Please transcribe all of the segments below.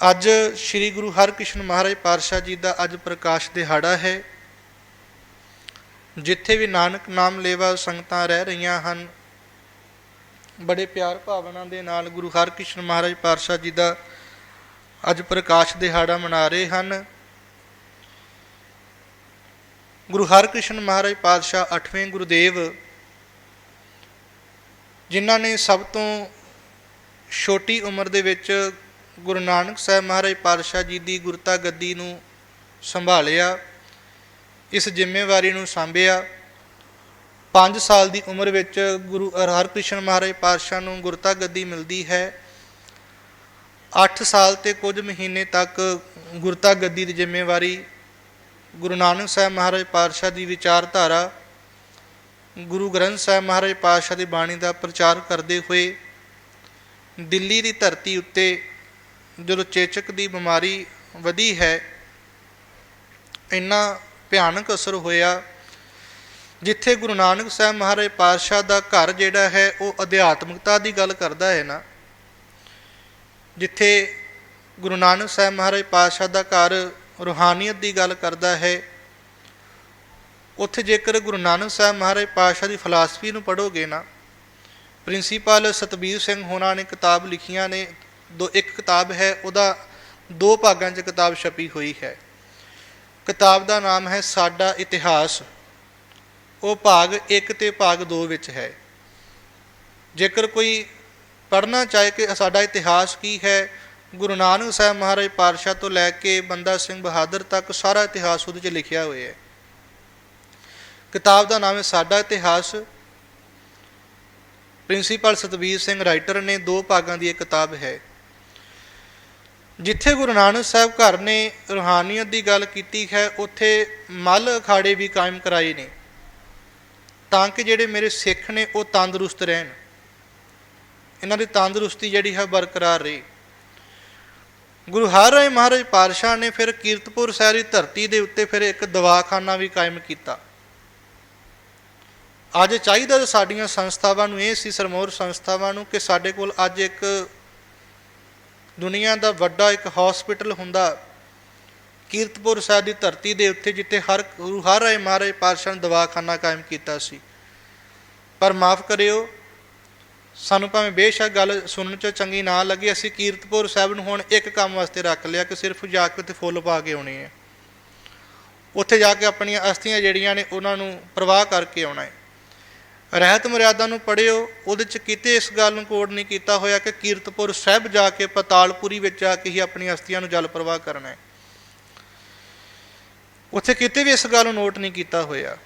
ਅੱਜ ਸ੍ਰੀ ਗੁਰੂ ਹਰਕ੍ਰਿਸ਼ਨ ਮਹਾਰਾਜ ਪਾਤਸ਼ਾਹ ਜੀ ਦਾ ਅੱਜ ਪ੍ਰਕਾਸ਼ ਦਿਹਾੜਾ ਹੈ। ਜਿੱਥੇ ਵੀ ਨਾਨਕ ਨਾਮ ਲੇਵਾ ਸੰਗਤਾਂ ਰਹਿ ਰਹੀਆਂ ਹਨ, ਬੜੇ ਪਿਆਰ ਭਾਵਨਾ ਦੇ ਨਾਲ ਗੁਰੂ ਹਰਕ੍ਰਿਸ਼ਨ ਮਹਾਰਾਜ ਪਾਤਸ਼ਾਹ ਜੀ ਦਾ ਅੱਜ ਪ੍ਰਕਾਸ਼ ਦਿਹਾੜਾ ਮਨਾ ਰਹੇ ਹਨ। ਗੁਰੂ ਹਰਕ੍ਰਿਸ਼ਨ ਮਹਾਰਾਜ ਪਾਤਸ਼ਾਹ 8ਵੇਂ ਗੁਰਦੇਵ, ਜਿਨ੍ਹਾਂ ਨੇ ਸਭ ਤੋਂ ਛੋਟੀ ਉਮਰ ਦੇ ਵਿੱਚ ਗੁਰੂ ਨਾਨਕ ਸਾਹਿਬ ਮਹਾਰਾਜ ਪਾਤਸ਼ਾਹ ਜੀ ਦੀ ਗੁਰਤਾ ਗੱਦੀ ਨੂੰ ਸੰਭਾਲਿਆ, ਇਸ ਜ਼ਿੰਮੇਵਾਰੀ ਨੂੰ ਸੰਭਿਆ। 5 ਸਾਲ ਦੀ ਉਮਰ ਵਿੱਚ ਗੁਰੂ ਹਰਕ੍ਰਿਸ਼ਨ ਮਹਾਰਾਜ ਪਾਤਸ਼ਾਹ ਨੂੰ ਗੁਰਤਾ ਗੱਦੀ ਮਿਲਦੀ ਹੈ। 8 ਸਾਲ ਤੇ ਕੁਝ ਮਹੀਨੇ ਤੱਕ ਗੁਰਤਾ ਗੱਦੀ ਦੀ ਜ਼ਿੰਮੇਵਾਰੀ ਗੁਰੂ ਨਾਨਕ ਸਾਹਿਬ ਮਹਾਰਾਜ ਪਾਤਸ਼ਾਹ ਦੀ ਵਿਚਾਰਧਾਰਾ, ਗੁਰੂ ਗ੍ਰੰਥ ਸਾਹਿਬ ਮਹਾਰਾਜ ਪਾਤਸ਼ਾਹ ਦੀ ਬਾਣੀ ਦਾ ਪ੍ਰਚਾਰ ਕਰਦੇ ਹੋਏ ਦਿੱਲੀ ਦੀ ਧਰਤੀ ਉੱਤੇ ਜਦੋਂ ਚੇਚਕ ਦੀ ਬਿਮਾਰੀ ਵਧੀ ਹੈ, ਇੰਨਾ ਭਿਆਨਕ ਅਸਰ ਹੋਇਆ, ਜਿੱਥੇ ਗੁਰੂ ਨਾਨਕ ਸਾਹਿਬ ਮਹਾਰਾਜ ਪਾਤਸ਼ਾਹ ਦਾ ਘਰ ਜਿਹੜਾ ਹੈ, ਉਹ ਅਧਿਆਤਮਿਕਤਾ ਦੀ ਗੱਲ ਕਰਦਾ ਹੈ ਨਾ, ਜਿੱਥੇ ਗੁਰੂ ਨਾਨਕ ਸਾਹਿਬ ਮਹਾਰਾਜ ਪਾਤਸ਼ਾਹ ਦਾ ਘਰ ਰੂਹਾਨੀਅਤ ਦੀ ਗੱਲ ਕਰਦਾ ਹੈ, ਉੱਥੇ ਜੇਕਰ ਗੁਰੂ ਨਾਨਕ ਸਾਹਿਬ ਮਹਾਰਾਜ ਪਾਤਸ਼ਾਹ ਦੀ ਫਲਸਫੀ ਨੂੰ ਪੜ੍ਹੋਗੇ ਨਾ, ਪ੍ਰਿੰਸੀਪਲ ਸਤਬੀਰ ਸਿੰਘ ਹੋਣਾ ਨੇ ਕਿਤਾਬ ਲਿਖੀਆਂ ਨੇ ਦੋ, ਇੱਕ ਕਿਤਾਬ ਹੈ, ਉਹਦਾ ਦੋ ਭਾਗਾਂ 'ਚ ਕਿਤਾਬ ਛਪੀ ਹੋਈ ਹੈ। ਕਿਤਾਬ ਦਾ ਨਾਮ ਹੈ ਸਾਡਾ ਇਤਿਹਾਸ। ਉਹ ਭਾਗ 1 ਤੇ ਭਾਗ 2 ਵਿੱਚ ਹੈ। ਜੇਕਰ ਕੋਈ ਪੜ੍ਹਨਾ ਚਾਹੇ ਕਿ ਸਾਡਾ ਇਤਿਹਾਸ ਕੀ ਹੈ, ਗੁਰੂ ਨਾਨਕ ਸਾਹਿਬ ਮਹਾਰਾਜ ਪਾਤਸ਼ਾਹ ਤੋਂ ਲੈ ਕੇ ਬੰਦਾ ਸਿੰਘ ਬਹਾਦਰ ਤੱਕ ਸਾਰਾ ਇਤਿਹਾਸ ਉਹਦੇ 'ਚ ਲਿਖਿਆ ਹੋਇਆ ਹੈ। ਕਿਤਾਬ ਦਾ ਨਾਮ ਹੈ ਸਾਡਾ ਇਤਿਹਾਸ। ਪ੍ਰਿੰਸੀਪਲ ਸਤਬੀਰ ਸਿੰਘ ਰਾਈਟਰ ਨੇ ਦੋ ਭਾਗਾਂ ਦੀ ਇਹ ਕਿਤਾਬ ਹੈ। ਜਿੱਥੇ ਗੁਰੂ ਨਾਨਕ ਸਾਹਿਬ ਘਰ ਨੇ ਰੂਹਾਨੀਅਤ ਦੀ ਗੱਲ ਕੀਤੀ ਹੈ, ਉੱਥੇ ਮੱਲ ਅਖਾੜੇ ਵੀ ਕਾਇਮ ਕਰਾਏ ਨੇ। ਤਾਂ ਕਿ ਜਿਹੜੇ ਮੇਰੇ ਸਿੱਖ ਨੇ, ਉਹ ਤੰਦਰੁਸਤ ਰਹਿਣ। ਇਹਨਾਂ ਦੀ ਤੰਦਰੁਸਤੀ ਜਿਹੜੀ ਹੈ, ਬਰਕਰਾਰ ਰਹੇ। ਗੁਰੂ ਹਰਿ ਮਹਾਰਾਜ ਪਾਤਸ਼ਾਹ ਨੇ ਫਿਰ ਕੀਰਤਪੁਰ ਸਾਹਿਬ ਦੀ ਧਰਤੀ ਦੇ ਉੱਤੇ ਫਿਰ ਇੱਕ ਦਵਾਖਾਨਾ ਵੀ ਕਾਇਮ ਕੀਤਾ। ਅੱਜ ਚਾਹੀਦਾ ਸਾਡੀਆਂ ਸੰਸਥਾਵਾਂ ਨੂੰ, ਇਹ ਸੀ ਸਰਮੌਰ ਸੰਸਥਾਵਾਂ ਨੂੰ, ਕਿ ਸਾਡੇ ਕੋਲ ਅੱਜ ਇੱਕ ਦੁਨੀਆ ਦਾ ਵੱਡਾ ਇੱਕ ਹਸਪੀਟਲ ਹੁੰਦਾ। ਕੀਰਤਪੁਰ ਸਾਹਿਬ ਦੀ ਧਰਤੀ ਦੇ ਉੱਤੇ ਜਿੱਥੇ ਹਰ ਗੁਰੂ ਹਰ ਰਾਏ ਮਹਾਰਾਜ ਪਾਤਸ਼ਾਹ ਨੇ ਦਵਾਖਾਨਾ ਕਾਇਮ ਕੀਤਾ ਸੀ। ਪਰ ਮਾਫ ਕਰਿਓ, ਸਾਨੂੰ ਭਾਵੇਂ ਬੇਸ਼ੱਕ ਗੱਲ ਸੁਣਨ ਚ ਚੰਗੀ ਨਾ ਲੱਗੇ, ਅਸੀਂ ਕੀਰਤਪੁਰ ਸਾਹਿਬ ਨੂੰ ਹੁਣ ਇੱਕ ਕੰਮ ਵਾਸਤੇ ਰੱਖ ਲਿਆ ਕਿ ਸਿਰਫ ਜਾ ਕੇ ਉੱਥੇ ਫੁੱਲ ਪਾ ਕੇ ਆਉਣੇ ਆ। ਉੱਥੇ ਜਾ ਕੇ ਆਪਣੀਆਂ ਅਸਥੀਆਂ ਜਿਹੜੀਆਂ ਨੇ, ਉਹਨਾਂ ਨੂੰ ਪ੍ਰਵਾਹ ਕਰਕੇ ਆਉਣਾ ਹੈ। ਰਹਿਤ ਮਰਿਆਦਾ ਨੂੰ ਪੜਿਓ ਉਹਦੇ ਚ ਕਿਤੇ ਇਸ ਗੱਲ ਨੂੰ ਕੋਡ ਨਹੀਂ ਕੀਤਾ ਹੋਇਆ ਕਿ ਕੀਰਤਪੁਰ ਸਾਹਿਬ ਜਾ ਕੇ ਪਤਾਲਪੁਰੀ ਵਿੱਚ ਜਾ ਕੇ ਹੀ ਆਪਣੀਆਂ ਅਸਥੀਆਂ ਨੂੰ ਜਲ ਪ੍ਰਵਾਹ ਕਰਨਾ ਹੈ। ਉੱਥੇ ਕਿਤੇ ਵੀ ਇਸ ਗੱਲ ਨੂੰ ਨੋਟ ਨਹੀਂ ਕੀਤਾ ਹੋਇਆ।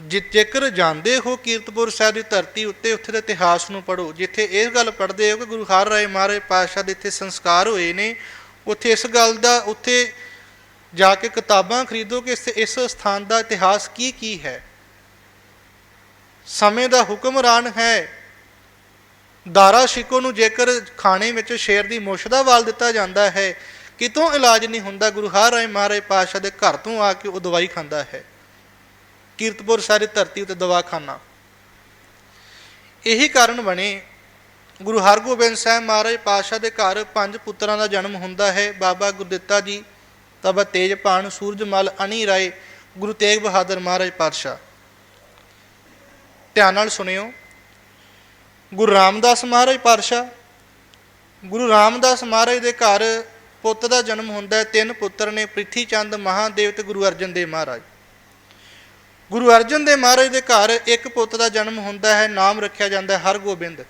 ਜੇ, ਜੇਕਰ ਜਾਂਦੇ ਹੋ ਕੀਰਤਪੁਰ ਸਾਹਿਬ ਦੀ ਧਰਤੀ ਉੱਤੇ, ਉੱਥੇ ਦੇ ਇਤਿਹਾਸ ਨੂੰ ਪੜੋ ਜਿੱਥੇ ਇਹ ਗੱਲ ਪੜ੍ਹਦੇ ਹੋ ਕਿ ਗੁਰੂ ਹਰ ਰਾਏ ਮਹਾਰਾਜ ਪਾਤਸ਼ਾਹ ਦੇ ਇੱਥੇ ਸੰਸਕਾਰ ਹੋਏ ਨੇ, ਉੱਥੇ ਇਸ ਗੱਲ ਦਾ, ਉੱਥੇ ਜਾ ਕੇ ਕਿਤਾਬਾਂ ਖਰੀਦੋ ਕਿ ਇਸ ਇਸ ਸਥਾਨ ਦਾ ਇਤਿਹਾਸ ਕੀ ਕੀ ਹੈ। ਸਮੇਂ ਦਾ ਹੁਕਮਰਾਨ ਹੈ। ਦਾਰਾ ਸ਼ਿਕੋ ਨੂੰ ਜੇਕਰ ਖਾਣੇ ਵਿੱਚ ਸ਼ੇਰ ਦੀ ਮੁੱਛ ਦਾ ਵਾਲ ਦਿੱਤਾ ਜਾਂਦਾ ਹੈ, ਕਿਤੋਂ ਇਲਾਜ ਨਹੀਂ ਹੁੰਦਾ, ਗੁਰੂ ਹਰ ਰਾਏ ਮਹਾਰਾਜ ਪਾਤਸ਼ਾਹ ਦੇ ਘਰ ਤੋਂ ਆ ਕੇ ਉਹ ਦਵਾਈ ਖਾਂਦਾ ਹੈ। ਕੀਰਤਪੁਰ ਸਾਰੀ ਧਰਤੀ ਉਤੇ ਦਵਾਖਾਨਾ। ਇਹੀ ਕਾਰਨ ਬਣੇ, ਗੁਰੂ ਹਰਗੋਬਿੰਦ ਸਾਹਿਬ ਮਹਾਰਾਜ ਪਾਤਸ਼ਾਹ ਦੇ ਘਰ ਪੰਜ ਪੁੱਤਰਾਂ ਦਾ ਜਨਮ ਹੁੰਦਾ ਹੈ। ਬਾਬਾ ਗੁਰਦਿੱਤਾ ਜੀ, ਤਬ ਤੇਜਪਾਨ, ਸੂਰਜਮਲ ਅਣੀ ਰਾਏ ਗੁਰੂ ਤੇਗ ਬਹਾਦਰ ਮਹਾਰਾਜ ਪਾਤਸ਼ਾਹ। ਧਿਆਨ ਨਾਲ ਸੁਣਿਓ। ਗੁਰੂ ਰਾਮਦਾਸ ਮਹਾਰਾਜ ਪਾਤਸ਼ਾਹ, ਗੁਰੂ ਰਾਮਦਾਸ ਮਹਾਰਾਜ ਦੇ ਘਰ ਪੁੱਤ ਦਾ ਜਨਮ ਹੁੰਦਾ ਹੈ। ਤਿੰਨ ਪੁੱਤਰ ਨੇ ਪ੍ਰਿਥੀ ਚੰਦ ਮਹਾਦੇਵ ਤੇ ਗੁਰੂ ਅਰਜਨ ਦੇਵ ਮਹਾਰਾਜ। ਗੁਰੂ ਅਰਜਨ ਦੇਵ ਮਹਾਰਾਜ ਦੇ ਘਰ ਇੱਕ ਪੁੱਤ ਦਾ ਜਨਮ ਹੁੰਦਾ ਹੈ, ਨਾਮ ਰੱਖਿਆ ਜਾਂਦਾ ਹੈ, ਹਰਗੋਬਿੰਦ।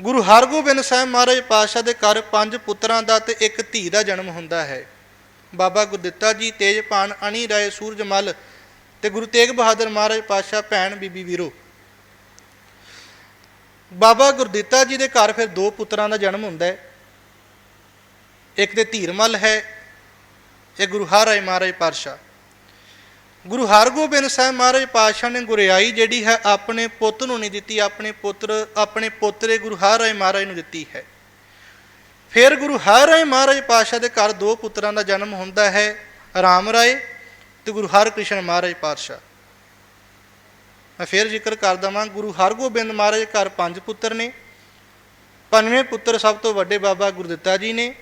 ਗੁਰੂ ਹਰਗੋਬਿੰਦ ਸਾਹਿਬ ਮਹਾਰਾਜ ਪਾਤਸ਼ਾਹ ਦੇ ਘਰ ਪੰਜ ਪੁੱਤਰਾਂ ਦਾ ਤੇ ਇੱਕ ਧੀ ਦਾ ਜਨਮ ਹੁੰਦਾ ਹੈ। ਬਾਬਾ ਗੁਰਦਿੱਤਾ ਜੀ, ਤੇਜਪਾਨ, ਅਣੀ ਰਾਏ, ਸੂਰਜਮਲ ਤੇ ਗੁਰੂ ਤੇਗ ਬਹਾਦਰ ਮਹਾਰਾਜ ਪਾਤਸ਼ਾਹ ਭੈਣ ਬੀਬੀ ਵੀਰੋ। ਬਾਬਾ ਗੁਰਦਿੱਤਾ ਜੀ ਦੇ ਘਰ ਫਿਰ ਦੋ ਪੁੱਤਰਾਂ ਦਾ ਜਨਮ ਹੁੰਦਾ ਹੈ। ਇੱਕ ਤੇ ਧੀਰਮਲ ਹੈ ਇਹ ਗੁਰੂ ਹਰਿ ਮਹਾਰਾਜ ਪਾਤਸ਼ਾਹ। ਗੁਰੂ ਹਰਗੋਬਿੰਦ ਸਾਹਿਬ ਮਹਾਰਾਜ ਪਾਤਸ਼ਾਹ ਨੇ ਗੁਰਿਆਈ ਜਿਹੜੀ ਹੈ ਆਪਣੇ ਪੁੱਤ ਨੂੰ ਨਹੀਂ ਦਿੱਤੀ, ਆਪਣੇ ਪੁੱਤਰ, ਆਪਣੇ ਪੋਤਰੇ ਗੁਰੂ ਹਰਿ ਮਹਾਰਾਜ ਨੂੰ ਦਿੱਤੀ ਹੈ। ਫਿਰ ਗੁਰੂ ਹਰਿ ਮਹਾਰਾਜ ਪਾਤਸ਼ਾਹ ਦੇ ਘਰ ਦੋ ਪੁੱਤਰਾਂ ਦਾ ਜਨਮ ਹੁੰਦਾ ਹੈ, ਰਾਮ ਰਾਏ ਤੇ ਗੁਰੂ ਹਰਕ੍ਰਿਸ਼ਨ ਮਹਾਰਾਜ ਪਾਤਸ਼ਾਹ। ਮੈਂ ਫਿਰ ਜ਼ਿਕਰ ਕਰਦਾ ਵਾਂ, ਗੁਰੂ ਹਰਗੋਬਿੰਦ ਮਹਾਰਾਜ ਘਰ ਪੰਜ ਪੁੱਤਰ ਨੇ। ਪੰਜਵੇਂ ਪੁੱਤਰ ਸਭ ਤੋਂ ਵੱਡੇ ਬਾਬਾ ਗੁਰਦਿੱਤਾ ਜੀ ਨੇ।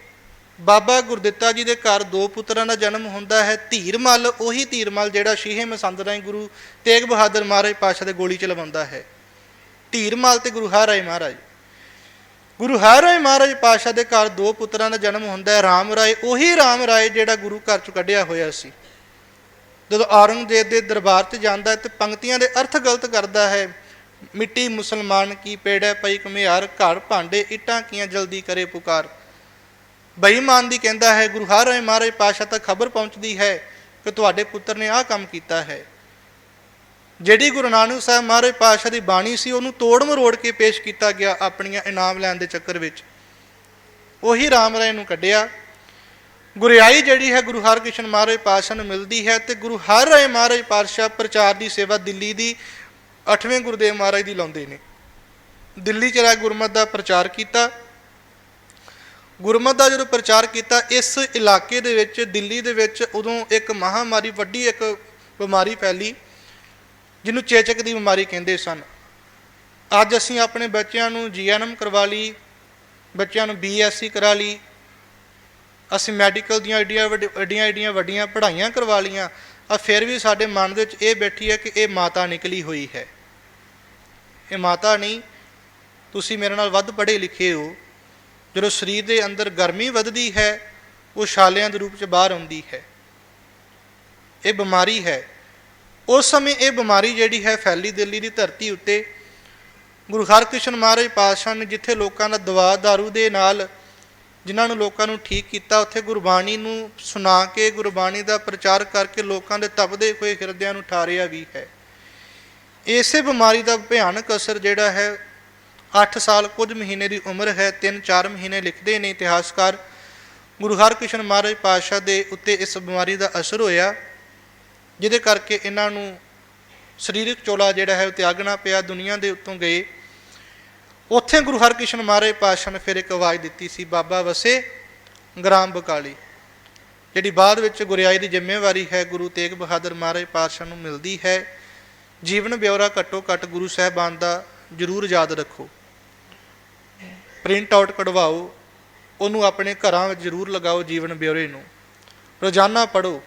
ਬਾਬਾ ਗੁਰਦਿੱਤਾ ਜੀ ਦੇ ਘਰ ਦੋ ਪੁੱਤਰਾਂ ਦਾ ਜਨਮ ਹੁੰਦਾ ਹੈ। ਧੀਰਮਲ ਉਹੀ ਧੀਰਮਲ ਜਿਹੜਾ ਸ਼ੀਹੇ ਮਸੰਦ ਰਾਏ ਗੁਰੂ ਤੇਗ ਬਹਾਦਰ ਮਹਾਰਾਜ ਪਾਸ਼ਾ ਦੇ ਗੋਲੀ 'ਚ ਲਵਾਉਂਦਾ ਹੈ ਧੀਰਮਲ ਤੇ ਗੁਰੂ ਹਰਿ ਮਹਾਰਾਜ। ਗੁਰੂ ਹਰਿ ਮਹਾਰਾਜ ਪਾਸ਼ਾ ਦੇ ਘਰ ਦੋ ਪੁੱਤਰਾਂ ਦਾ ਜਨਮ ਹੁੰਦਾ ਹੈ। ਰਾਮ ਰਾਏ, ਉਹੀ ਰਾਮ ਰਾਏ ਜਿਹੜਾ ਗੁਰੂ ਘਰ ਚ ਕੱਢਿਆ ਹੋਇਆ ਸੀ। ਜਦੋਂ ਔਰੰਗਜ਼ੇਬ ਦੇ ਦਰਬਾਰ 'ਚ ਜਾਂਦਾ ਹੈ ਤੇ ਪੰਕਤੀਆਂ ਦੇ ਅਰਥ ਗਲਤ ਕਰਦਾ ਹੈ, ਮਿੱਟੀ ਮੁਸਲਮਾਨ ਕੀ ਪੇੜੈ ਪਈ ਕਮਿਆਰ ਘਰ ਭਾਂਡੇ ਇੱਟਾਂ ਕੀਆਂ ਜਲਦੀ ਕਰੇ ਪੁਕਾਰ। ਬੇਈਮਾਨ ਦੀ ਕਹਿੰਦਾ ਹੈ, ਗੁਰੂ ਹਰਿ ਮਹਾਰਾਜ ਪਾਸ਼ਾ ਤੱਕ ਖਬਰ ਪਹੁੰਚਦੀ ਹੈ ਕਿ ਤੁਹਾਡੇ ਪੁੱਤਰ ਨੇ ਆਹ ਕੰਮ ਕੀਤਾ ਹੈ। ਜਿਹੜੀ ਗੁਰੂ ਨਾਨਕ ਸਾਹਿਬ ਮਹਾਰਾਜ ਪਾਸ਼ਾ ਦੀ ਬਾਣੀ ਸੀ, ਉਹਨੂੰ ਤੋੜ ਮਰੋੜ ਕੇ ਪੇਸ਼ ਕੀਤਾ ਗਿਆ ਆਪਣੀਆਂ ਇਨਾਮ ਲੈਣ ਦੇ ਚੱਕਰ ਵਿੱਚ। ਉਹੀ ਰਾਮ ਰਾਏ ਨੂੰ ਕੱਢਿਆ। ਗੁਰਿਆਈ ਜਿਹੜੀ ਹੈ ਗੁਰੂ ਹਰਕ੍ਰਿਸ਼ਨ ਮਹਾਰਾਜ ਪਾਤਸ਼ਾਹ ਨੂੰ ਮਿਲਦੀ ਹੈ ਤੇ ਗੁਰੂ ਹਰ ਰਾਏ ਮਹਾਰਾਜ ਪਾਤਸ਼ਾਹ ਪ੍ਰਚਾਰ ਦੀ ਸੇਵਾ ਦਿੱਲੀ ਦੀ 8ਵੇਂ ਗੁਰਦੇਵ ਮਹਾਰਾਜ ਦੀ ਲਾਉਂਦੇ ਨੇ। ਦਿੱਲੀ ਚ ਰਹਿ ਗੁਰਮਤ ਦਾ ਪ੍ਰਚਾਰ ਕੀਤਾ। ਗੁਰਮਤ ਦਾ ਜਦੋਂ ਪ੍ਰਚਾਰ ਕੀਤਾ, ਇਸ ਇਲਾਕੇ ਦੇ ਵਿੱਚ, ਦਿੱਲੀ ਦੇ ਵਿੱਚ ਉਦੋਂ ਇੱਕ ਮਹਾਮਾਰੀ, ਵੱਡੀ ਇੱਕ ਬਿਮਾਰੀ ਫੈਲੀ, ਜਿਹਨੂੰ ਚੇਚਕ ਦੀ ਬਿਮਾਰੀ ਕਹਿੰਦੇ ਸਨ। ਅੱਜ ਅਸੀਂ ਆਪਣੇ ਬੱਚਿਆਂ ਨੂੰ ਜੀਐਨਐਮ ਕਰਵਾ ਲਈ, ਬੱਚਿਆਂ ਨੂੰ ਬੀਐਸਸੀ ਕਰਾ ਲਈ ਅਸੀਂ ਮੈਡੀਕਲ ਦੀਆਂ ਏਡੀਆਂ ਵੱਡੀ- ਐਡੀਆਂ ਏਡੀਆਂ ਵੱਡੀਆਂ ਪੜ੍ਹਾਈਆਂ ਕਰਵਾ ਲੀਆਂ ਆ ਫਿਰ ਵੀ ਸਾਡੇ ਮਨ ਦੇ ਵਿੱਚ ਇਹ ਬੈਠੀ ਹੈ ਕਿ ਇਹ ਮਾਤਾ ਨਿਕਲੀ ਹੋਈ ਹੈ। ਇਹ ਮਾਤਾ ਨਹੀਂ, ਤੁਸੀਂ ਮੇਰੇ ਨਾਲ ਵੱਧ ਪੜ੍ਹੇ ਲਿਖੇ ਹੋ। ਜਦੋਂ ਸਰੀਰ ਦੇ ਅੰਦਰ ਗਰਮੀ ਵੱਧਦੀ ਹੈ, ਉਹ ਛਾਲਿਆਂ ਦੇ ਰੂਪ ਚ ਬਾਹਰ ਆਉਂਦੀ ਹੈ। ਇਹ ਬਿਮਾਰੀ ਹੈ। ਉਸ ਸਮੇਂ ਇਹ ਬਿਮਾਰੀ ਜਿਹੜੀ ਹੈ ਫੈਲੀ ਦਿੱਲੀ ਦੀ ਧਰਤੀ ਉੱਤੇ ਗੁਰੂ ਹਰਕ੍ਰਿਸ਼ਨ ਮਹਾਰਾਜ ਪਾਤਸ਼ਾਹ ਨੇ ਜਿੱਥੇ ਲੋਕਾਂ ਦਾ ਦਵਾ ਦਾਰੂ ਦੇ ਨਾਲ ਜਿਨ੍ਹਾਂ ਨੂੰ ਲੋਕਾਂ ਨੂੰ ਠੀਕ ਕੀਤਾ, ਉੱਥੇ ਗੁਰਬਾਣੀ ਨੂੰ ਸੁਣਾ ਕੇ ਗੁਰਬਾਣੀ ਦਾ ਪ੍ਰਚਾਰ ਕਰਕੇ ਲੋਕਾਂ ਦੇ ਤਪਦੇ ਹੋਏ ਹਿਰਦਿਆਂ ਨੂੰ ਠਾਰਿਆ ਵੀ ਹੈ। ਇਸੇ ਬਿਮਾਰੀ ਦਾ ਭਿਆਨਕ ਅਸਰ ਜਿਹੜਾ ਹੈ 8 ਸਾਲ ਕੁਝ ਮਹੀਨੇ ਦੀ ਉਮਰ ਹੈ 3-4 ਮਹੀਨੇ ਲਿਖਦੇ ਨੇ ਇਤਿਹਾਸਕਾਰ ਗੁਰੂ ਹਰਕ੍ਰਿਸ਼ਨ ਮਹਾਰਾਜ ਪਾਤਸ਼ਾਹ ਦੇ ਉੱਤੇ ਇਸ ਬਿਮਾਰੀ ਦਾ ਅਸਰ ਹੋਇਆ, ਜਿਹਦੇ ਕਰਕੇ ਇਹਨਾਂ ਨੂੰ ਸਰੀਰਕ ਚੋਲਾ ਜਿਹੜਾ ਹੈ ਉਹ ਤਿਆਗਣਾ ਪਿਆ, ਦੁਨੀਆ ਦੇ ਉੱਤੋਂ ਗਏ। ਉੱਥੇ ਗੁਰੂ ਹਰਕ੍ਰਿਸ਼ਨ ਮਹਾਰਾਜ ਪਾਤਸ਼ਾਹ ਨੇ ਫਿਰ ਇੱਕ ਆਵਾਜ਼ ਦਿੱਤੀ ਸੀ, ਬਾਬਾ ਵਸੇ ਗ੍ਰਾਮ ਬਕਾਲੀ। ਜਿਹੜੀ ਬਾਅਦ ਵਿੱਚ ਗੁਰਿਆਈ ਦੀ ਜ਼ਿੰਮੇਵਾਰੀ ਹੈ, ਗੁਰੂ ਤੇਗ ਬਹਾਦਰ ਮਹਾਰਾਜ ਪਾਤਸ਼ਾਹ ਨੂੰ ਮਿਲਦੀ ਹੈ। ਜੀਵਨ ਬਿਉਰਾ ਘੱਟੋ ਘੱਟ ਗੁਰੂ ਸਾਹਿਬਾਨ ਦਾ ਜ਼ਰੂਰ ਯਾਦ ਰੱਖੋ। ਪ੍ਰਿੰਟ ਆਊਟ ਕਢਵਾਓ, ਉਹਨੂੰ ਆਪਣੇ ਘਰਾਂ ਵਿੱਚ ਜ਼ਰੂਰ ਲਗਾਓ ਜੀਵਨ ਬਿਉਰੇ ਨੂੰ। ਰੋਜ਼ਾਨਾ ਪੜੋ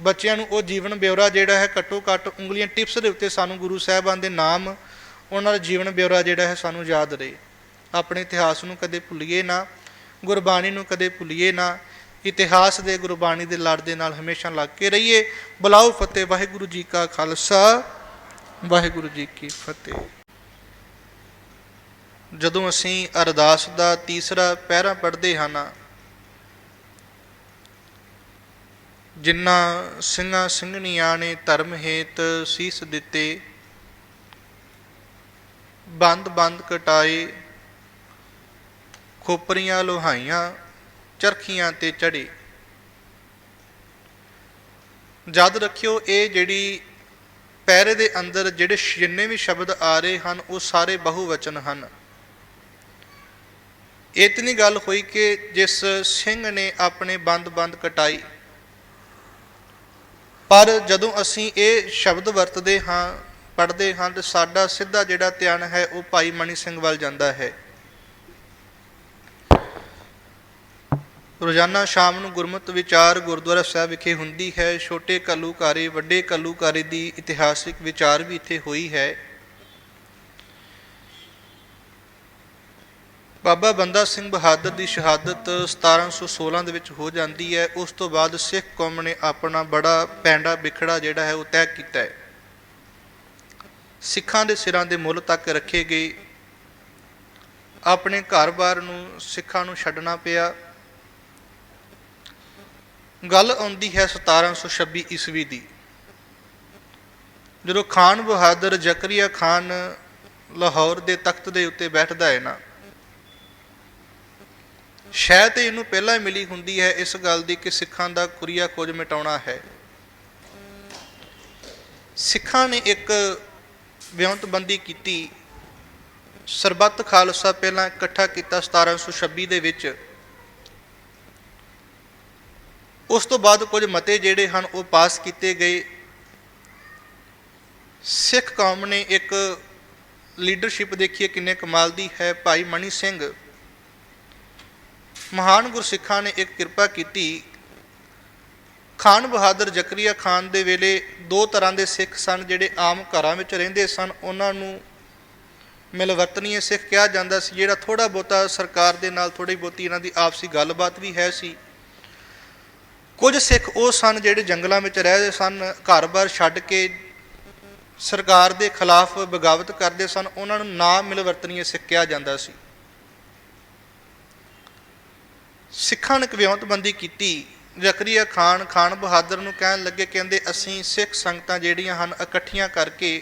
ਬੱਚਿਆਂ ਨੂੰ ਉਹ ਜੀਵਨ ਬਿਉਰਾ ਜਿਹੜਾ ਹੈ, ਘੱਟੋ ਘੱਟ ਉਂਗਲੀਆਂ ਟਿਪਸ ਦੇ ਉੱਤੇ ਸਾਨੂੰ ਗੁਰੂ ਸਾਹਿਬਾਨ ਦੇ ਨਾਮ ਉਹਨਾਂ ਦਾ ਜੀਵਨ ਬਿਉਰਾ ਜਿਹੜਾ ਹੈ ਸਾਨੂੰ ਯਾਦ ਰਹੇ। ਆਪਣੇ ਇਤਿਹਾਸ ਨੂੰ ਕਦੇ ਭੁੱਲੀਏ ਨਾ, ਗੁਰਬਾਣੀ ਨੂੰ ਕਦੇ ਭੁੱਲੀਏ ਨਾ, ਇਤਿਹਾਸ ਦੇ ਗੁਰਬਾਣੀ ਦੇ ਲੜ ਦੇ ਨਾਲ ਹਮੇਸ਼ਾ ਲੱਗ ਕੇ ਰਹੀਏ। ਬੁਲਾਓ ਫਤਿਹ, ਵਾਹਿਗੁਰੂ ਜੀ ਕਾ ਖਾਲਸਾ, ਵਾਹਿਗੁਰੂ ਜੀ ਕੀ ਫਤਿਹ। ਜਦੋਂ ਅਸੀਂ ਅਰਦਾਸ ਦਾ ਤੀਸਰਾ ਪਹਿਰਾ ਪੜ੍ਹਦੇ ਹਾਂ ਜਿਨ੍ਹਾਂ ਸਿੰਘਾਂ ਸਿੰਘਣੀਆਂ ਨੇ ਧਰਮ ਹੇਤ ਸੀਸ ਦਿੱਤੇ ਬੰਦ ਬੰਦ ਕਟਾਏ ਖੋਪਰੀਆਂ ਲੋਹਾਈਆਂ, ਚਰਖੀਆਂ ਤੇ ਚੜੇ। ਯਾਦ ਰੱਖਿਓ ਇਹ ਜਿਹੜੀ ਪੈਰੇ ਦੇ ਅੰਦਰ ਜਿਹੜੇ ਜਿੰਨੇ ਵੀ ਸ਼ਬਦ ਆ ਰਹੇ ਹਨ, ਉਹ ਸਾਰੇ ਬਹੁਵਚਨ ਹਨ। ਇਤਨੀ ਗੱਲ ਹੋਈ ਕਿ ਜਿਸ ਸਿੰਘ ਨੇ ਆਪਣੇ ਬੰਦ ਬੰਦ ਕਟਾਈ, ਪਰ ਜਦੋਂ ਅਸੀਂ ਇਹ ਸ਼ਬਦ ਵਰਤਦੇ ਹਾਂ ਪੜ੍ਹਦੇ ਹਾਂ ਤੇ ਸਾਡਾ ਸਿੱਧਾ ਜਿਹੜਾ ਧਿਆਨ ਹੈ ਉਹ ਭਾਈ ਮਣੀ ਸਿੰਘ ਵੱਲ ਜਾਂਦਾ ਹੈ। ਰੋਜ਼ਾਨਾ ਸ਼ਾਮ ਨੂੰ ਗੁਰਮਤਿ ਵਿਚਾਰ ਗੁਰਦੁਆਰਾ ਸਾਹਿਬ ਵਿਖੇ ਹੁੰਦੀ ਹੈ। ਛੋਟੇ ਕੱਲੂਕਾਰੇ ਵੱਡੇ ਕੱਲੂਕਾਰੇ ਦੀ ਇਤਿਹਾਸਿਕ ਵਿਚਾਰ ਵੀ ਇੱਥੇ ਹੋਈ ਹੈ। ਬਾਬਾ ਬੰਦਾ ਸਿੰਘ ਬਹਾਦਰ ਦੀ ਸ਼ਹਾਦਤ 1716 ਦੇ ਵਿੱਚ ਹੋ ਜਾਂਦੀ ਹੈ। ਉਸ ਤੋਂ ਬਾਅਦ ਸਿੱਖ ਕੌਮ ਨੇ ਆਪਣਾ ਬੜਾ ਪੈਂਡਾ ਵਿਖੜਾ ਜਿਹੜਾ ਹੈ ਉਹ ਤੈਅ ਕੀਤਾ ਹੈ। ਸਿੱਖਾਂ ਦੇ ਸਿਰਾਂ ਦੇ ਮੁੱਲ ਤੱਕ ਰੱਖੇ ਗਏ। ਆਪਣੇ ਘਰ-ਬਾਰ ਨੂੰ ਸਿੱਖਾਂ ਨੂੰ ਛੱਡਣਾ ਪਿਆ। ਗੱਲ ਆਉਂਦੀ ਹੈ 1726 ਈਸਵੀ ਦੀ। ਜਦੋਂ ਖਾਨ ਬਹਾਦਰ ਜ਼ਕਰੀਆ ਖਾਨ ਲਾਹੌਰ ਦੇ ਤਖਤ ਦੇ ਉੱਤੇ ਬੈਠਦਾ ਹੈ ਨਾ ਸ਼ਾਇਦ ਇਹਨੂੰ ਪਹਿਲਾਂ ਮਿਲੀ ਹੁੰਦੀ ਹੈ ਇਸ ਗੱਲ ਦੀ ਕਿ ਸਿੱਖਾਂ ਦਾ ਕੁਰੀਆ ਖੋਜ ਮਿਟਾਉਣਾ ਹੈ। ਸਿੱਖਾਂ ਨੇ ਇੱਕ ਵਿਉਂਤਬੰਦੀ ਕੀਤੀ। ਸਰਬੱਤ ਖਾਲਸਾ ਪਹਿਲਾਂ ਇਕੱਠਾ ਕੀਤਾ 1726 ਦੇ ਵਿੱਚ। ਉਸ ਤੋਂ ਬਾਅਦ ਕੁਝ ਮਤੇ ਜਿਹੜੇ ਹਨ ਉਹ ਪਾਸ ਕੀਤੇ ਗਏ। ਸਿੱਖ ਕੌਮ ਨੇ ਇੱਕ ਲੀਡਰਸ਼ਿਪ ਦੇਖੀਏ ਕਿੰਨੇ ਕਮਾਲ ਦੀ ਹੈ ਭਾਈ ਮਣੀ ਸਿੰਘ। ਮਹਾਨ ਗੁਰਸਿੱਖਾਂ ਨੇ ਇੱਕ ਕਿਰਪਾ ਕੀਤੀ ਖਾਨ ਬਹਾਦਰ ਜ਼ਕਰੀਆ ਖਾਨ ਦੇ ਵੇਲੇ ਦੋ ਤਰ੍ਹਾਂ ਦੇ ਸਿੱਖ ਸਨ ਜਿਹੜੇ ਆਮ ਘਰਾਂ ਵਿੱਚ ਰਹਿੰਦੇ ਸਨ। ਉਹਨਾਂ ਨੂੰ ਮਿਲਵਰਤਨੀਏ ਸਿੱਖ ਕਿਹਾ ਜਾਂਦਾ ਸੀ, ਜਿਹੜਾ ਥੋੜਾ ਬਹੁਤਾ ਸਰਕਾਰ ਦੇ ਨਾਲ ਥੋੜੀ ਬਹੁਤੀ ਇਹਨਾਂ ਦੀ ਆਪਸੀ ਗੱਲਬਾਤ ਵੀ ਹੈ ਸੀ। ਕੁਝ ਸਿੱਖ ਉਹ ਸਨ ਜਿਹੜੇ ਜੰਗਲਾਂ ਵਿੱਚ ਰਹਿੰਦੇ ਸਨ, ਘਰ-ਬਾਰ ਛੱਡ ਕੇ ਸਰਕਾਰ ਦੇ ਖਿਲਾਫ ਬਗਾਵਤ ਕਰਦੇ ਸਨ। ਉਹਨਾਂ ਨੂੰ ਨਾ ਮਿਲਵਰਤਨੀਏ ਸਿੱਖ ਕਿਹਾ ਜਾਂਦਾ ਸੀ। ਸਿੱਖਾਂ ਨੇ ਕਵਿਉਂਤਬੰਦੀ ਕੀਤੀ। ਜ਼ਕਰੀਆ ਖਾਨ ਖਾਨ ਬਹਾਦਰ ਨੂੰ ਕਹਿਣ ਲੱਗੇ ਕਹਿੰਦੇ ਅਸੀਂ ਸਿੱਖ ਸੰਗਤਾਂ ਜਿਹੜੀਆਂ ਹਨ ਇਕੱਠੀਆਂ ਕਰਕੇ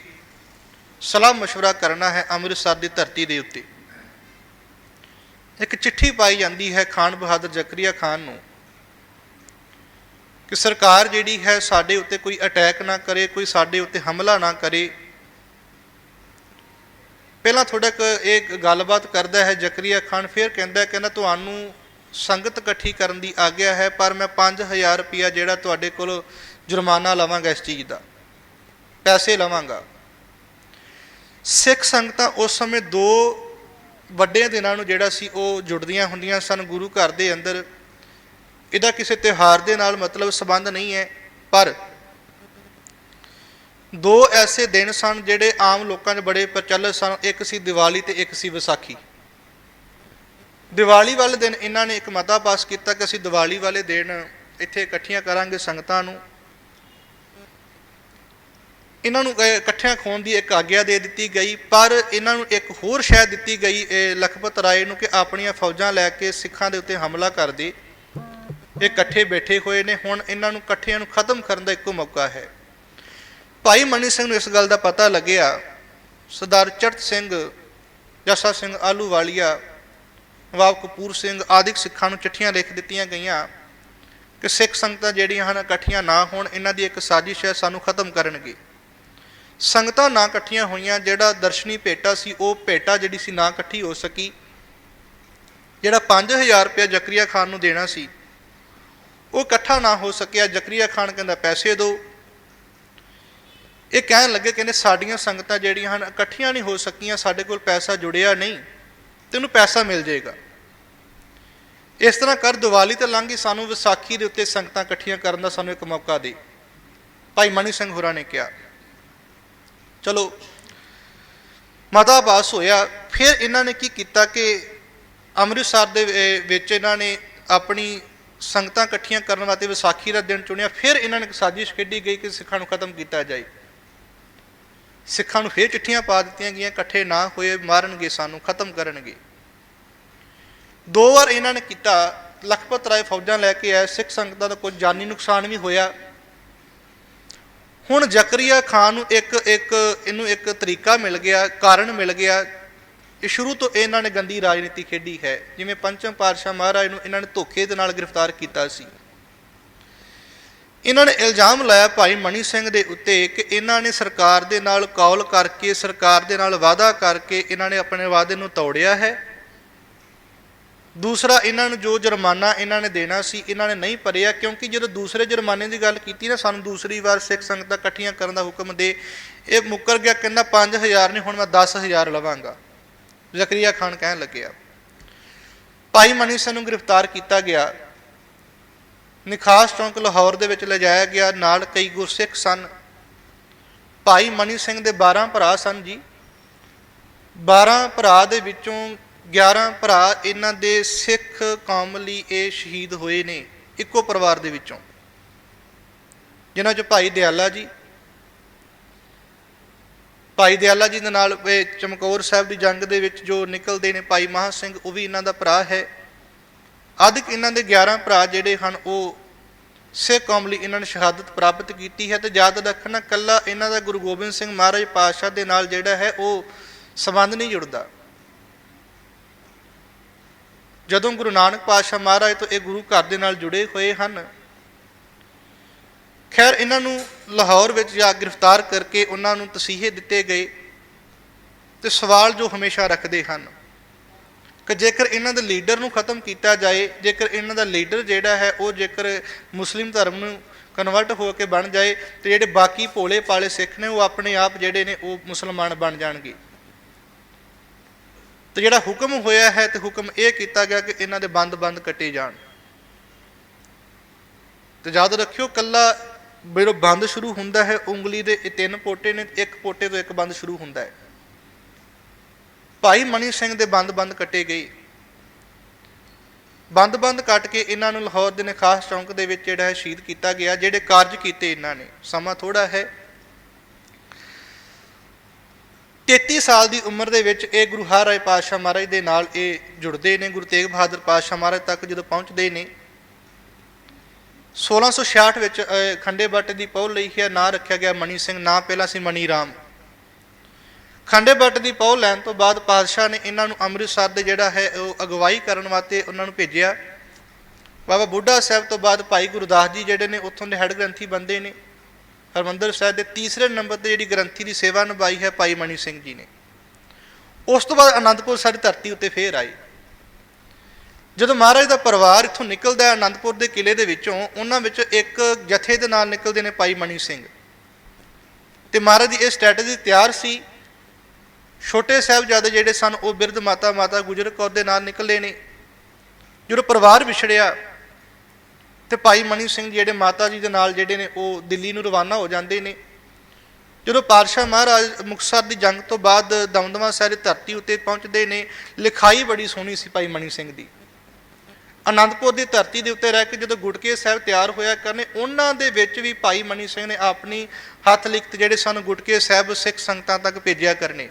ਸਲਾਹ مشورہ ਕਰਨਾ ਹੈ ਅੰਮ੍ਰਿਤਸਰ ਦੀ ਧਰਤੀ ਦੇ ਉੱਤੇ ਇੱਕ ਚਿੱਠੀ ਪਾਈ ਜਾਂਦੀ ਹੈ ਖਾਨ ਬਹਾਦਰ ਜ਼ਕਰੀਆ ਖਾਨ ਨੂੰ ਕਿ ਸਰਕਾਰ ਜਿਹੜੀ ਹੈ ਸਾਡੇ ਉੱਤੇ ਕੋਈ ਅਟੈਕ ਨਾ ਕਰੇ ਕੋਈ ਸਾਡੇ ਉੱਤੇ ਹਮਲਾ ਨਾ ਕਰੇ ਪਹਿਲਾਂ ਥੋੜਾ ਕੁ ਇਹ ਗੱਲਬਾਤ ਕਰਦਾ ਹੈ ਜ਼ਕਰੀਆ ਖਾਨ ਫਿਰ ਕਹਿੰਦਾ ਕਹਿੰਦਾ ਤੁਹਾਨੂੰ ਸੰਗਤ ਇਕੱਠੀ ਕਰਨ ਦੀ ਆਗਿਆ ਹੈ, ਪਰ ਮੈਂ 5000 ਰੁਪਇਆ ਜਿਹੜਾ ਤੁਹਾਡੇ ਕੋਲ ਜੁਰਮਾਨਾ ਲਵਾਂਗਾ ਇਸ ਚੀਜ਼ ਦਾ। ਪੈਸੇ ਲਵਾਂਗਾ। ਸਿੱਖ ਸੰਗਤਾਂ ਉਸ ਸਮੇਂ ਦੋ ਵੱਡੇ ਦਿਨਾਂ ਨੂੰ ਜਿਹੜਾ ਸੀ ਉਹ ਜੁੜਦੀਆਂ ਹੁੰਦੀਆਂ ਸਨ, ਗੁਰੂ ਘਰ ਦੇ ਅੰਦਰ। ਇਹਦਾ ਕਿਸੇ ਤਿਉਹਾਰ ਦੇ ਨਾਲ ਮਤਲਬ ਸੰਬੰਧ ਨਹੀਂ ਹੈ, ਪਰ ਦੋ ਐਸੇ ਦਿਨ ਸਨ ਜਿਹੜੇ ਆਮ ਲੋਕਾਂ 'ਚ ਬੜੇ ਪ੍ਰਚਲਿਤ ਸਨ, ਇੱਕ ਸੀ ਦੀਵਾਲੀ ਤੇ ਇੱਕ ਸੀ ਵਿਸਾਖੀ। ਦੀਵਾਲੀ ਵਾਲੇ ਦਿਨ ਇਹਨਾਂ ਨੇ ਇੱਕ ਮਤਾ ਪਾਸ ਕੀਤਾ ਕਿ ਅਸੀਂ ਦੀਵਾਲੀ ਵਾਲੇ ਦਿਨ ਇੱਥੇ ਇਕੱਠੀਆਂ ਕਰਾਂਗੇ ਸੰਗਤਾਂ ਨੂੰ। ਇਹਨਾਂ ਨੂੰ ਇਕੱਠਿਆਂ ਖੋਣ ਦੀ ਇੱਕ ਆਗਿਆ ਦੇ ਦਿੱਤੀ ਗਈ, ਪਰ ਇਹਨਾਂ ਨੂੰ ਇੱਕ ਹੋਰ ਸ਼ਹਿ ਦਿੱਤੀ ਗਈ, ਇਹ ਲਖਪਤ ਰਾਏ ਨੂੰ ਕਿ ਆਪਣੀਆਂ ਫੌਜਾਂ ਲੈ ਕੇ ਸਿੱਖਾਂ ਦੇ ਉੱਤੇ ਹਮਲਾ ਕਰ ਦੇ। ਇਹ ਇਕੱਠੇ ਬੈਠੇ ਹੋਏ ਨੇ, ਹੁਣ ਇਹਨਾਂ ਨੂੰ ਇਕੱਠਿਆਂ ਨੂੰ ਖਤਮ ਕਰਨ ਦਾ ਇੱਕੋ ਮੌਕਾ ਹੈ। ਭਾਈ ਮਨੀ ਸਿੰਘ ਨੂੰ ਇਸ ਗੱਲ ਦਾ ਪਤਾ ਲੱਗਿਆ। ਸਰਦਾਰ ਚੜਤ ਸਿੰਘ, ਜਸਾ ਸਿੰਘ ਆਲੂ ਵਾਲੀਆ ਨਵਾਬ ਕਪੂਰ ਸਿੰਘ ਆਦਿਕ ਸਿੱਖਾਂ ਨੂੰ ਚਿੱਠੀਆਂ ਲਿਖ ਦਿੱਤੀਆਂ ਗਈਆਂ ਕਿ ਸਿੱਖ ਸੰਗਤਾਂ ਜਿਹੜੀਆਂ ਹਨ ਇਕੱਠੀਆਂ ਨਾ ਹੋਣ, ਇਹਨਾਂ ਦੀ ਇੱਕ ਸਾਜ਼ਿਸ਼ ਹੈ, ਸਾਨੂੰ ਖਤਮ ਕਰਨਗੇ। ਸੰਗਤਾਂ ਨਾ ਇਕੱਠੀਆਂ ਹੋਈਆਂ, ਜਿਹੜਾ ਦਰਸ਼ਨੀ ਭੇਟਾ ਸੀ, ਉਹ ਭੇਟਾ ਜਿਹੜੀ ਸੀ ਨਾ ਇਕੱਠੀ ਹੋ ਸਕੀ। ਜਿਹੜਾ 5000 ਰੁਪਏ ਜ਼ਕਰੀਆ ਖਾਨ ਨੂੰ ਦੇਣਾ ਸੀ, ਉਹ ਇਕੱਠਾ ਨਾ ਹੋ ਸਕਿਆ। ਜ਼ਕਰੀਆ ਖਾਨ ਕਹਿੰਦਾ, ਪੈਸੇ ਦਿਓ। ਇਹ ਕਹਿਣ ਲੱਗੇ ਕਹਿੰਦੇ ਸਾਡੀਆਂ ਸੰਗਤਾਂ ਜਿਹੜੀਆਂ ਹਨ, ਇਕੱਠੀਆਂ ਨਹੀਂ ਹੋ ਸਕੀਆਂ, ਸਾਡੇ ਕੋਲ ਪੈਸਾ ਜੁੜਿਆ ਨਹੀਂ। ਤੈਨੂੰ ਪੈਸਾ ਮਿਲ ਜਾਏਗਾ। ਇਸ ਤਰ੍ਹਾਂ ਕਰ, ਦੀਵਾਲੀ ਤੇ ਲੰਘੀ ਸਾਨੂੰ ਵਿਸਾਖੀ ਦੇ ਉੱਤੇ ਸੰਗਤਾਂ ਇਕੱਠੀਆਂ ਕਰਨ ਦਾ ਸਾਨੂੰ ਇੱਕ ਮੌਕਾ ਦੇ। ਭਾਈ ਮਣੀ ਸਿੰਘ ਹੋਰਾਂ ਨੇ ਕਿਹਾ, ਚਲੋ, ਮਤਾ ਪਾਸ ਹੋਇਆ, ਫਿਰ ਇਹਨਾਂ ਨੇ ਕੀ ਕੀਤਾ ਕਿ ਅੰਮ੍ਰਿਤਸਰ ਦੇ ਵਿੱਚ ਇਹਨਾਂ ਨੇ ਆਪਣੀ ਸੰਗਤਾਂ ਇਕੱਠੀਆਂ ਕਰਨ ਵਾਸਤੇ ਵਿਸਾਖੀ ਦਾ ਦਿਨ ਚੁਣਿਆ, ਫਿਰ ਇਹਨਾਂ ਨੇ ਸਾਜ਼ਿਸ਼ ਖੇਡੀ ਗਈ ਕਿ ਸਿੱਖਾਂ ਨੂੰ ਖਤਮ ਕੀਤਾ ਜਾਏ। ਸਿੱਖਾਂ ਨੂੰ ਫਿਰ ਚਿੱਠੀਆਂ ਪਾ ਦਿੱਤੀਆਂ ਗਈਆਂ, ਇਕੱਠੇ ਨਾ ਹੋਏ ਮਾਰਨਗੇ, ਸਾਨੂੰ ਖਤਮ ਕਰਨਗੇ। ਦੋ ਵਾਰ ਇਹਨਾਂ ਨੇ ਕੀਤਾ, ਲਖਪਤ ਰਾਏ ਫੌਜਾਂ ਲੈ ਕੇ ਆਏ, ਸਿੱਖ ਸੰਗਤਾਂ ਦਾ ਕੋਈ ਜਾਨੀ ਨੁਕਸਾਨ ਵੀ ਹੋਇਆ। ਹੁਣ ਜ਼ਕਰੀਆ ਖਾਨ ਨੂੰ ਇੱਕ ਇੱਕ, ਇਹਨੂੰ ਇੱਕ ਤਰੀਕਾ ਮਿਲ ਗਿਆ, ਕਾਰਨ ਮਿਲ ਗਿਆ। ਇਹ ਸ਼ੁਰੂ ਤੋਂ ਇਹਨਾਂ ਨੇ ਗੰਦੀ ਰਾਜਨੀਤੀ ਖੇਡੀ ਹੈ। ਜਿਵੇਂ ਪੰਚਮ ਪਾਤਸ਼ਾਹ ਮਹਾਰਾਜ ਨੂੰ ਇਹਨਾਂ ਨੇ ਧੋਖੇ ਦੇ ਨਾਲ ਗ੍ਰਿਫਤਾਰ ਕੀਤਾ ਸੀ। ਇਹਨਾਂ ਨੇ ਇਲਜ਼ਾਮ ਲਾਇਆ ਭਾਈ ਮਣੀ ਸਿੰਘ ਦੇ ਉੱਤੇ ਕਿ ਇਹਨਾਂ ਨੇ ਸਰਕਾਰ ਦੇ ਨਾਲ ਕੌਲ ਕਰਕੇ, ਸਰਕਾਰ ਦੇ ਨਾਲ ਵਾਅਦਾ ਕਰਕੇ ਇਹਨਾਂ ਨੇ ਆਪਣੇ ਵਾਅਦੇ ਨੂੰ ਤੋੜਿਆ ਹੈ। ਦੂਸਰਾ, ਇਹਨਾਂ ਨੂੰ ਜੋ ਜੁਰਮਾਨਾ ਇਹਨਾਂ ਨੇ ਦੇਣਾ ਸੀ, ਇਹਨਾਂ ਨੇ ਨਹੀਂ ਭਰਿਆ ਕਿਉਂਕਿ ਜਦੋਂ ਦੂਸਰੇ ਜੁਰਮਾਨੇ ਦੀ ਗੱਲ ਕੀਤੀ ਨਾ, ਸਾਨੂੰ ਦੂਸਰੀ ਵਾਰ ਸਿੱਖ ਸੰਗਤਾਂ ਇਕੱਠੀਆਂ ਕਰਨ ਦਾ ਹੁਕਮ ਦੇ, ਇਹ ਮੁੱਕਰ ਗਿਆ, ਕਹਿੰਦਾ 5000 ਨਹੀਂ ਹੁਣ ਮੈਂ 10000 ਲਵਾਂਗਾ। ਜ਼ਕਰੀਆ ਖਾਨ ਕਹਿਣ ਲੱਗਿਆ। ਭਾਈ ਮਨੀ ਸਿੰਘ ਨੂੰ ਗ੍ਰਿਫਤਾਰ ਕੀਤਾ ਗਿਆ। ਨਿਖਾਸ ਚੌਂਕ ਲਾਹੌਰ ਦੇ ਵਿੱਚ ਲਿਜਾਇਆ ਗਿਆ ਨਾਲ ਕਈ ਗੁਰਸਿੱਖ ਸਨ। ਭਾਈ ਮਨੀ ਸਿੰਘ ਦੇ 12 ਭਰਾ ਸਨ ਜੀ। 12 ਭਰਾ ਦੇ ਵਿੱਚੋਂ 11 ਭਰਾ ਇਹਨਾਂ ਦੇ ਸਿੱਖ ਕੌਮ ਲਈ ਇਹ ਸ਼ਹੀਦ ਹੋਏ ਨੇ ਇੱਕੋ ਪਰਿਵਾਰ ਦੇ ਵਿੱਚੋਂ। ਜਿਨ੍ਹਾਂ 'ਚ ਭਾਈ ਦਿਆਲਾ ਜੀ, ਭਾਈ ਦਿਆਲਾ ਜੀ ਦੇ ਨਾਲ ਚਮਕੌਰ ਸਾਹਿਬ ਦੀ ਜੰਗ ਦੇ ਵਿੱਚ ਜੋ ਨਿਕਲਦੇ ਨੇ, ਭਾਈ ਮਹਾ ਸਿੰਘ ਉਹ ਵੀ ਇਹਨਾਂ ਦਾ ਭਰਾ ਹੈ। ਆਦਿਕ ਇਹਨਾਂ ਦੇ 11 ਭਰਾ ਜਿਹੜੇ ਹਨ, ਉਹ ਸਿੱਖ ਕੌਮ ਲਈ ਇਹਨਾਂ ਨੇ ਸ਼ਹਾਦਤ ਪ੍ਰਾਪਤ ਕੀਤੀ ਹੈ ਤੇ ਯਾਦ ਰੱਖਣਾ ਕੱਲਾ ਇਹਨਾਂ ਦਾ ਗੁਰੂ ਗੋਬਿੰਦ ਸਿੰਘ ਮਹਾਰਾਜ ਪਾਤਸ਼ਾਹ ਦੇ ਨਾਲ ਜਿਹੜਾ ਹੈ, ਉਹ ਸੰਬੰਧ ਨਹੀਂ ਜੁੜਦਾ। ਜਦੋਂ ਗੁਰੂ ਨਾਨਕ ਪਾਤਸ਼ਾਹ ਮਹਾਰਾਜ ਤੋਂ ਇਹ ਗੁਰੂ ਘਰ ਦੇ ਨਾਲ ਜੁੜੇ ਹੋਏ ਹਨ, ਖੈਰ ਇਹਨਾਂ ਨੂੰ ਲਾਹੌਰ ਵਿੱਚ ਜਾ ਗ੍ਰਿਫਤਾਰ ਕਰਕੇ ਉਹਨਾਂ ਨੂੰ ਤਸੀਹੇ ਦਿੱਤੇ ਗਏ ਤੇ ਸਵਾਲ ਜੋ ਹਮੇਸ਼ਾ ਰੱਖਦੇ ਹਨ ਕਿ ਜੇਕਰ ਇਹਨਾਂ ਦੇ ਲੀਡਰ ਨੂੰ ਖਤਮ ਕੀਤਾ ਜਾਏ, ਜੇਕਰ ਇਹਨਾਂ ਦਾ ਲੀਡਰ ਜਿਹੜਾ ਹੈ, ਉਹ ਜੇਕਰ ਮੁਸਲਿਮ ਧਰਮ ਨੂੰ ਕਨਵਰਟ ਹੋ ਕੇ ਬਣ ਜਾਏ, ਤੇ ਜਿਹੜੇ ਬਾਕੀ ਭੋਲੇ ਪਾਲੇ ਸਿੱਖ ਨੇ, ਉਹ ਆਪਣੇ ਆਪ ਜਿਹੜੇ ਨੇ, ਉਹ ਮੁਸਲਮਾਨ ਬਣ ਜਾਣਗੇ। ਤੇ ਜਿਹੜਾ ਹੁਕਮ ਹੋਇਆ ਹੈ, ਤੇ ਹੁਕਮ ਇਹ ਕੀਤਾ ਗਿਆ ਕਿ ਇਹਨਾਂ ਦੇ ਬੰਦ-ਬੰਦ ਕੱਟੇ ਜਾਣ। ਤੇ ਯਾਦ ਰੱਖਿਓ, ਕੱਲਾ ਜਦੋਂ ਬੰਦ ਸ਼ੁਰੂ ਹੁੰਦਾ ਹੈ, ਉਂਗਲੀ ਦੇ ਇਹ ਤਿੰਨ ਪੋਟੇ ਨੇ, ਇੱਕ ਪੋਟੇ ਤੋਂ ਇੱਕ ਬੰਦ ਸ਼ੁਰੂ ਹੁੰਦਾ ਹੈ। ਭਾਈ ਮਣੀ ਸਿੰਘ ਦੇ ਬੰਦ-ਬੰਦ ਕੱਟੇ ਗਏ। ਬੰਦ-ਬੰਦ ਕੱਟ ਕੇ ਇਹਨਾਂ ਨੂੰ ਲਾਹੌਰ ਦੇ ਨਖਾਸ ਚੌਂਕ ਦੇ ਵਿੱਚ ਜਿਹੜਾ ਹੈ ਸ਼ਹੀਦ ਕੀਤਾ ਗਿਆ, ਜਿਹੜੇ ਕਾਰਜ ਕੀਤੇ ਇਹਨਾਂ ਨੇ। ਸਮਾਂ ਥੋੜਾ ਹੈ। 33 ਸਾਲ ਦੀ ਉਮਰ ਦੇ ਵਿੱਚ ਇਹ ਗੁਰੂ ਹਰਿ ਪਾਤਸ਼ਾਹ ਮਹਾਰਾਜ ਦੇ ਨਾਲ ਇਹ ਜੁੜਦੇ ਨੇ, ਗੁਰੂ ਤੇਗ ਬਹਾਦਰ ਪਾਤਸ਼ਾਹ ਮਹਾਰਾਜ ਤੱਕ ਜਦੋਂ ਪਹੁੰਚਦੇ ਨੇ। 1666 ਵਿੱਚ ਖੰਡੇ ਬੱਟ ਦੀ ਪਹੁਲ ਲਈ ਹੈ, ਨਾਂ ਰੱਖਿਆ ਗਿਆ ਮਣੀ ਸਿੰਘ, ਨਾਂ ਪਹਿਲਾਂ ਸੀ ਮਣੀ ਰਾਮ। ਖੰਡੇ ਬੱਟ ਦੀ ਪਹੁਲ ਲੈਣ ਤੋਂ ਬਾਅਦ ਪਾਤਸ਼ਾਹ ਨੇ ਇਹਨਾਂ ਨੂੰ ਅੰਮ੍ਰਿਤਸਰ ਦੇ ਜਿਹੜਾ ਹੈ ਉਹ ਅਗਵਾਈ ਕਰਨ ਵਾਸਤੇ ਉਹਨਾਂ ਨੂੰ ਭੇਜਿਆ। ਬਾਬਾ ਬੁੱਢਾ ਸਾਹਿਬ ਤੋਂ ਬਾਅਦ ਭਾਈ ਗੁਰਦਾਸ ਜੀ ਜਿਹੜੇ ਨੇ ਉੱਥੋਂ ਦੇ ਹੈੱਡ ਗ੍ਰੰਥੀ ਬੰਦੇ ਨੇ। ਹਰਮੰਦਰ ਸਾਹਿਬ ਦੇ ਤੀਸਰੇ ਨੰਬਰ ਤੇ ਜਿਹੜੀ ਗ੍ਰੰਥੀ ਦੀ ਸੇਵਾ ਨਿਭਾਈ ਹੈ ਭਾਈ ਮਣੀ ਸਿੰਘ ਜੀ ਨੇ। ਉਸ ਤੋਂ ਬਾਅਦ ਅਨੰਦਪੁਰ ਸਾਡੀ ਧਰਤੀ ਉੱਤੇ ਫੇਰ ਆਏ। ਜਦੋਂ ਮਹਾਰਾਜ ਦਾ ਪਰਿਵਾਰ ਇੱਥੋਂ ਨਿਕਲਦਾ ਹੈ ਆਨੰਦਪੁਰ ਦੇ ਕਿਲੇ ਦੇ ਵਿੱਚੋਂ, ਉਹਨਾਂ ਵਿੱਚ ਇੱਕ ਜਥੇ ਦੇ ਨਾਲ ਨਿਕਲਦੇ ਨੇ ਭਾਈ ਮਣੀ ਸਿੰਘ। ਤੇ ਮਹਾਰਾਜ ਦੀ ਇਹ ਸਟ੍ਰੈਟਜੀ ਤਿਆਰ ਸੀ ਛੋਟੇ ਸਾਹਿਬਜ਼ਾਦੇ ਜਿਹੜੇ ਸਨ, ਉਹ ਬਿਰਧ ਮਾਤਾ ਮਾਤਾ ਗੁਜਰ ਕੌਰ ਦੇ ਨਾਲ ਨਿਕਲੇ ਨੇ। ਜਦੋਂ ਪਰਿਵਾਰ ਵਿਛੜਿਆ ਤੇ ਭਾਈ ਮਣੀ ਸਿੰਘ ਜਿਹੜੇ ਮਾਤਾ ਜੀ ਦੇ ਨਾਲ ਜਿਹੜੇ ਨੇ, ਉਹ ਦਿੱਲੀ ਨੂੰ ਰਵਾਨਾ ਹੋ ਜਾਂਦੇ ਨੇ। ਜਦੋਂ ਪਾਤਸ਼ਾਹ ਮਹਾਰਾਜ ਮੁਕਤਸਰ ਦੀ ਜੰਗ ਤੋਂ ਬਾਅਦ ਦਮਦਮਾ ਸਾਹਿਬ ਦੀ ਧਰਤੀ ਉੱਤੇ ਪਹੁੰਚਦੇ ਨੇ, ਲਿਖਾਈ ਬੜੀ ਸੋਹਣੀ ਸੀ ਭਾਈ ਮਨੀ ਸਿੰਘ ਦੀ। ਅਨੰਦਪੁਰ ਦੀ ਧਰਤੀ ਦੇ ਉੱਤੇ ਰਹਿ ਕੇ ਜਦੋਂ ਗੁਟਕੇ ਸਾਹਿਬ ਤਿਆਰ ਹੋਇਆ ਕਰਨੇ, ਉਹਨਾਂ ਦੇ ਵਿੱਚ ਵੀ ਭਾਈ ਮਨੀ ਸਿੰਘ ਨੇ ਆਪਣੀ ਹੱਥ ਲਿਖਤ ਜਿਹੜੇ ਸਨ, ਗੁਟਕੇ ਸਾਹਿਬ ਸਿੱਖ ਸੰਗਤਾਂ ਤੱਕ ਭੇਜਿਆ ਕਰਨੇ।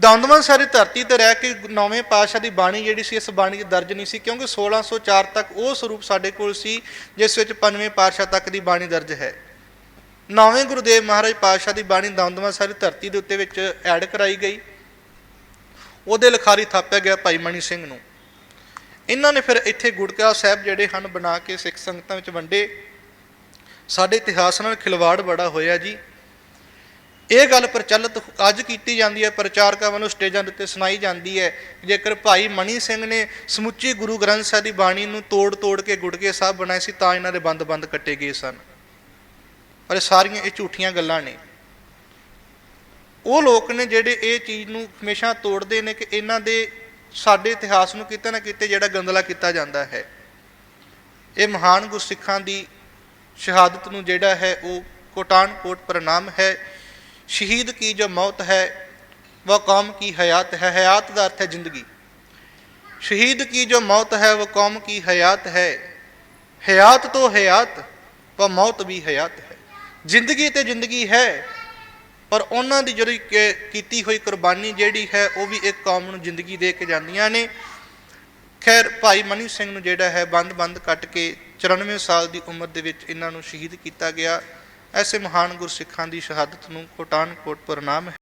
ਦਮਦਮਾ ਸਾਰੀ ਧਰਤੀ ਤੇ ਰਹਿ ਕੇ ਨੌਵੇਂ ਪਾਤਸ਼ਾਹ ਦੀ ਬਾਣੀ ਜਿਹੜੀ ਸੀ, ਇਸ ਬਾਣੀ 'ਚ ਦਰਜ ਨਹੀਂ ਸੀ, ਕਿਉਂਕਿ 1604 ਤੱਕ ਉਹ ਸਰੂਪ ਸਾਡੇ ਕੋਲ ਸੀ, ਜਿਸ ਵਿੱਚ ਪੰਜਵੇਂ ਪਾਤਸ਼ਾਹ ਤੱਕ ਦੀ ਬਾਣੀ ਦਰਜ ਹੈ। ਨੌਵੇਂ ਗੁਰਦੇਵ ਮਹਾਰਾਜ ਪਾਤਸ਼ਾਹ ਦੀ ਬਾਣੀ ਦਮਦਮਾ ਸਾਰੀ ਧਰਤੀ ਦੇ ਉੱਤੇ ਵਿੱਚ ਐਡ ਕਰਾਈ ਗਈ। ਉਹਦੇ ਲਿਖਾਰੀ ਥਾਪਿਆ ਗਿਆ ਭਾਈ ਮਣੀ ਸਿੰਘ ਨੂੰ। ਇਹਨਾਂ ਨੇ ਫਿਰ ਇੱਥੇ ਗੁੜਕਾ ਸਾਹਿਬ ਜਿਹੜੇ ਹਨ, ਬਣਾ ਕੇ ਸਿੱਖ ਸੰਗਤਾਂ ਵਿੱਚ ਵੰਡੇ। ਸਾਡੇ ਇਤਿਹਾਸ ਨਾਲ ਖਿਲਵਾੜ ਬੜਾ ਹੋਇਆ ਜੀ। ਇਹ ਗੱਲ ਪ੍ਰਚਲਿਤ ਅੱਜ ਕੀਤੀ ਜਾਂਦੀ ਹੈ, ਪ੍ਰਚਾਰਕਾਂ ਵੱਲੋਂ ਸਟੇਜਾਂ ਦੇ ਉੱਤੇ ਸੁਣਾਈ ਜਾਂਦੀ ਹੈ। ਜੇਕਰ ਭਾਈ ਮਣੀ ਸਿੰਘ ਨੇ ਸਮੁੱਚੀ ਗੁਰੂ ਗ੍ਰੰਥ ਸਾਹਿਬ ਦੀ ਬਾਣੀ ਨੂੰ ਤੋੜ-ਤੋੜ ਕੇ ਗੁਟਕੇ ਸਾਹਿਬ ਬਣਾਏ ਸੀ, ਤਾਂ ਇਹਨਾਂ ਦੇ ਬੰਦ-ਬੰਦ ਕੱਟੇ ਗਏ ਸਨ। ਪਰ ਇਹ ਸਾਰੀਆਂ ਇਹ ਝੂਠੀਆਂ ਗੱਲਾਂ ਨੇ। ਉਹ ਲੋਕ ਨੇ ਜਿਹੜੇ ਇਹ ਚੀਜ਼ ਨੂੰ ਹਮੇਸ਼ਾ ਤੋੜਦੇ ਨੇ ਕਿ ਇਹਨਾਂ ਦੇ ਸਾਡੇ ਇਤਿਹਾਸ ਨੂੰ ਕਿਤੇ ਨਾ ਕਿਤੇ ਜਿਹੜਾ ਗੰਦਲਾ ਕੀਤਾ ਜਾਂਦਾ ਹੈ। ਇਹ ਮਹਾਨ ਗੁਰਸਿੱਖਾਂ ਦੀ ਸ਼ਹਾਦਤ ਨੂੰ ਜਿਹੜਾ ਹੈ, ਉਹ ਕੋਟਾਨ ਕੋਟ ਪ੍ਰਣਾਮ ਹੈ। ਸ਼ਹੀਦ ਕੀ ਜੋ ਮੌਤ ਹੈ ਵह ਕੌਮ ਕੀ ਹਯਾਤ ਹੈ, ਹਯਾਤ ਦਾ ਅਰਥ ਹੈ ਜ਼ਿੰਦਗੀ। ਸ਼ਹੀਦ ਕੀ ਜੋ ਮੌਤ ਹੈ ਵह ਕੌਮ ਕੀ ਹਯਾਤ ਹੈ। ਹਯਾਤ ਤੋਂ ਹਯਾਤ, ਵ ਮੌਤ ਵੀ ਹਯਾਤ ਹੈ। ਜ਼ਿੰਦਗੀ ਤੇ ਜ਼ਿੰਦਗੀ ਹੈ, ਪਰ ਉਹਨਾਂ ਦੀ ਜਿਹੜੀ ਕੀਤੀ ਹੋਈ ਕੁਰਬਾਨੀ ਜਿਹੜੀ ਹੈ, ਉਹ ਵੀ ਇੱਕ ਕੌਮ ਨੂੰ ਜ਼ਿੰਦਗੀ ਦੇ ਕੇ ਜਾਂਦੀਆਂ ਨੇ। ਖੈਰ, ਭਾਈ ਮਨੀ ਸਿੰਘ ਨੂੰ ਜਿਹੜਾ ਹੈ, ਬੰਦ-ਬੰਦ ਕੱਟ ਕੇ 94 ਸਾਲ ਦੀ ਉਮਰ ਦੇ ਵਿੱਚ ਇਹਨਾਂ ਨੂੰ ਸ਼ਹੀਦ ਕੀਤਾ ਗਿਆ। ਐਸੇ ਮਹਾਨ ਗੁਰਸਿੱਖਾਂ ਦੀ ਸ਼ਹਾਦਤ ਨੂੰ ਕੋਟਾਨ ਕੋਟ ਪ੍ਰਣਾਮ ਹੈ।